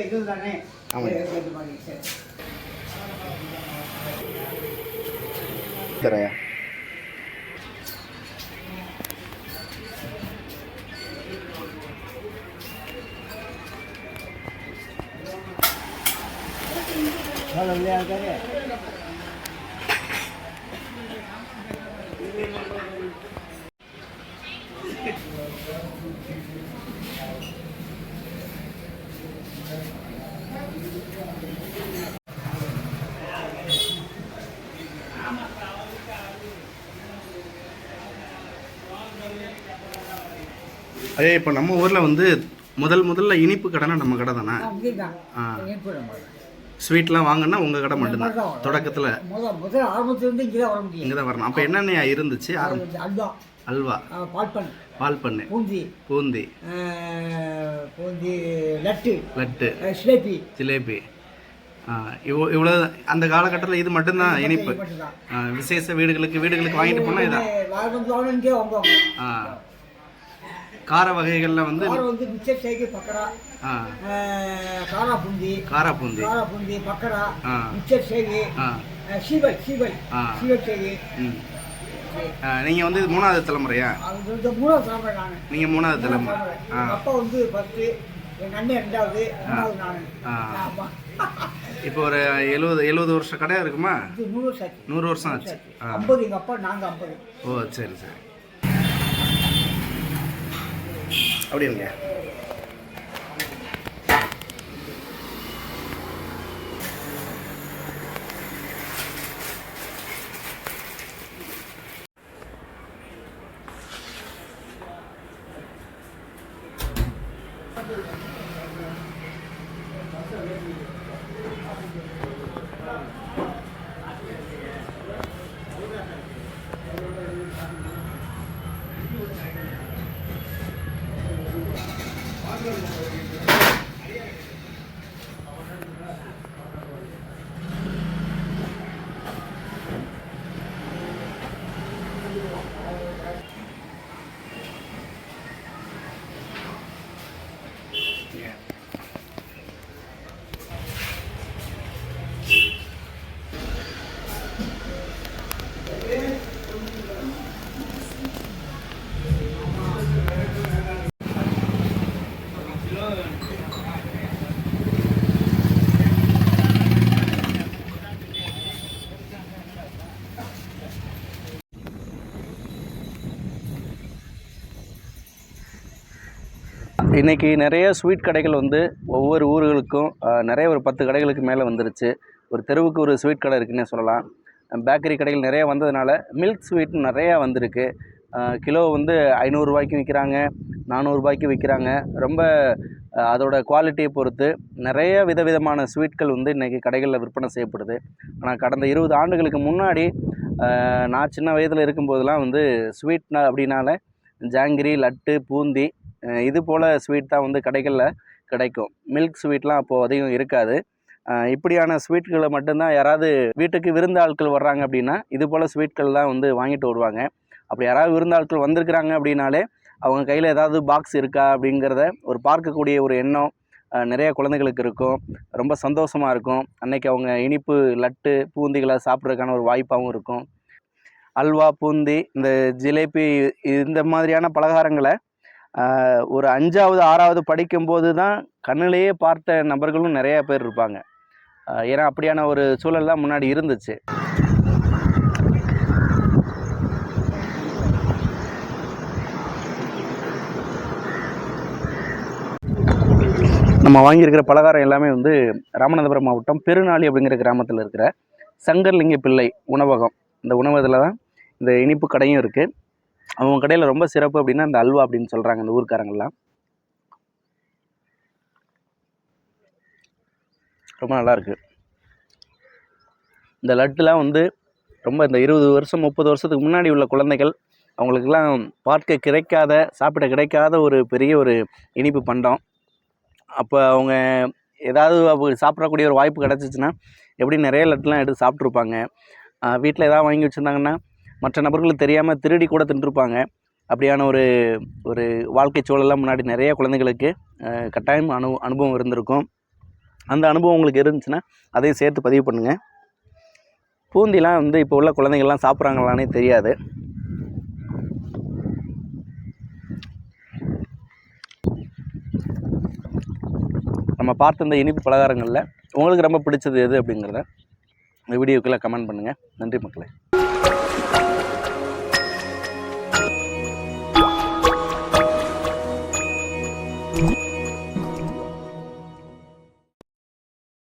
இது தானே ஆமாங்க. இது மாதிரி சரி தரையா நல்லா இருக்காரு அதே இப்போ நம்ம ஊரில் வந்து முதல் முதல்ல இனிப்பு கடைனா நம்ம கடை தானே? ஆ. ஸ்வீட்லாம் வாங்கினா உங்கள் கடை மட்டும்தான். தொடக்கத்தில். ஆரம்பத்துலேருந்து இங்கே தான் வர முடியும். இங்கே தான் வரணும். அப்போ என்னென்ன இருந்துச்சு? ஆரம்பி அல்வா. அல்வா. ஆ, பால்பன் பால் பண்ணு பூந்தி. பூந்தி பூந்தி லட்டு. லட்டு. ஜிலேபி. ஜிலேபி. இவ்வளோ இவ்வளோ அந்த காலகட்டத்தில் இது மட்டும்தான் இனிப்பு. விசேஷ வீடுகளுக்கு வீடுகளுக்கு வாங்கிட்டு போனால் இதான். ஆ. கார வகைகளில் வந்து வாரம் வந்து மிச்சர் சைக்கு ஆ, காரா பூந்தி காரா பூந்தி. காரா பூந்தி பக்கரா ஆ. மிச்சர் சேகு ஆ. சீவல் சீவல் ஆ. சீவல் சேகு ம். நீங்கள் வந்து மூணாவது தலைமுறையா? மூணாவது தலைமுறை நான். நீங்கள் மூணாவது தலைமுறை. அப்பா வந்து ஃபஸ்ட்டு எங்கள் அண்ணன் ரெண்டாவது நான். ஆமாம் இப்போ ஒரு எழுபது எழுபது வருஷம் கடை இருக்குமா? நூறு வருஷம் ஆச்சு. நூறு வருஷம் ஆச்சு. ஐம்பது எங்கள் அப்பா நாங்கள் ஐம்பது. ஓ சரி சரி. அப்படிங்க இன்றைக்கி நிறைய ஸ்வீட் கடைகள் வந்து ஒவ்வொரு ஊர்களுக்கும் நிறைய ஒரு பத்து கடைகளுக்கு மேலே வந்துருச்சு. ஒரு தெருவுக்கு ஒரு ஸ்வீட் கடை இருக்குன்னே சொல்லலாம். பேக்கரி கடைகள் நிறைய வந்ததுனால மில்க் ஸ்வீட் நிறையா வந்திருக்கு. கிலோ வந்து ஐநூறுரூவாய்க்கு விற்கிறாங்க நானூறுரூபாய்க்கு விற்கிறாங்க ரொம்ப அதோட குவாலிட்டியை பொறுத்து நிறைய விதவிதமான ஸ்வீட்கள் வந்து இன்றைக்கி கடைகளில் விற்பனை செய்யப்படுது. ஆனால் கடந்த இருபது ஆண்டுகளுக்கு முன்னாடி நான் சின்ன வயதில் இருக்கும்போதெல்லாம் வந்து ஸ்வீட்னா அப்படின்னால ஜாங்கிரி லட்டு பூந்தி இது போல் ஸ்வீட் தான் வந்து கடைகளில் கிடைக்கும். மில்க் ஸ்வீட்லாம் அப்போது அதிகம் இருக்காது. இப்படியான ஸ்வீட்களை மட்டும்தான் யாராவது வீட்டுக்கு விருந்தாட்கள் வர்றாங்க அப்படின்னா இது போல் ஸ்வீட்கள் தான் வந்து வாங்கிட்டு வருவாங்க. அப்படி யாராவது விருந்தாட்கள் வந்திருக்கிறாங்க அப்படின்னாலே அவங்க கையில் ஏதாவது பாக்ஸ் இருக்கா அப்படிங்கிறத ஒரு பார்க்கக்கூடிய ஒரு எண்ணம் நிறைய குழந்தைகளுக்கு இருக்கும். ரொம்ப சந்தோஷமாக இருக்கும். அன்னைக்கு அவங்க இனிப்பு லட்டு பூந்திகளை சாப்பிட்றதுக்கான ஒரு வாய்ப்பாகவும் இருக்கும். அல்வா பூந்தி இந்த ஜிலேபி இந்த மாதிரியான பலகாரங்களை ஒரு அஞ்சாவது ஆறாவது படிக்கும்போது தான் கண்ணிலேயே பார்த்த நபர்களும் நிறைய பேர் இருப்பாங்க. ஏன்னா அப்படியான ஒரு சூழல் தான் முன்னாடி இருந்துச்சு. நம்ம வாங்கியிருக்கிற பலகாரம் எல்லாமே வந்து ராமநாதபுரம் மாவட்டம் பெருநாளி அப்படிங்கிற கிராமத்தில் இருக்கிற சங்கர்லிங்க பிள்ளை உணவகம். இந்த உணவகத்தில் தான் இந்த இனிப்பு கடையும் இருக்குது அவங்க கடையில் ரொம்ப சிறப்பு அப்படின்னா இந்த அல்வா அப்படின்னு சொல்கிறாங்க இந்த ஊர்க்காரங்கெல்லாம் ரொம்ப நல்லாயிருக்கு இந்த லட்டுலாம் வந்து ரொம்ப இந்த இருபது வருஷம் முப்பது வருஷத்துக்கு முன்னாடி உள்ள குழந்தைகள் அவங்களுக்கெல்லாம் பார்க்க கிடைக்காத சாப்பிட கிடைக்காத ஒரு பெரிய ஒரு இனிப்பு பண்டம் அப்போ அவங்க ஏதாவது அவங்க சாப்பிடக்கூடிய ஒரு வாய்ப்பு கிடச்சிச்சின்னா எப்படி நிறைய லட்டுலாம் எடுத்து சாப்பிட்ருப்பாங்க வீட்டில் எதாவது வாங்கி வச்சுருந்தாங்கன்னா மற்ற நபர்களுக்கு தெரியாமல் திருடி கூட தின்றுருப்பாங்க அப்படியான ஒரு ஒரு வாழ்க்கை சூழலாம் முன்னாடி நிறைய குழந்தைகளுக்கு கட்டாயம் அனு அனுபவம் இருந்திருக்கும். அந்த அனுபவம் உங்களுக்கு இருந்துச்சுன்னா அதையும் சேர்த்து பதிவு பண்ணுங்கள் பூந்திலாம் வந்து இப்போ உள்ள குழந்தைங்கள்லாம் சாப்பிட்றாங்களானே தெரியாது. நம்ம பார்த்த இந்த இனிப்பு பலகாரங்களில் உங்களுக்கு ரொம்ப பிடிச்சது எது அப்படிங்கிறத இந்த வீடியோக்குள்ளே கமெண்ட் பண்ணுங்கள் நன்றி மக்களே.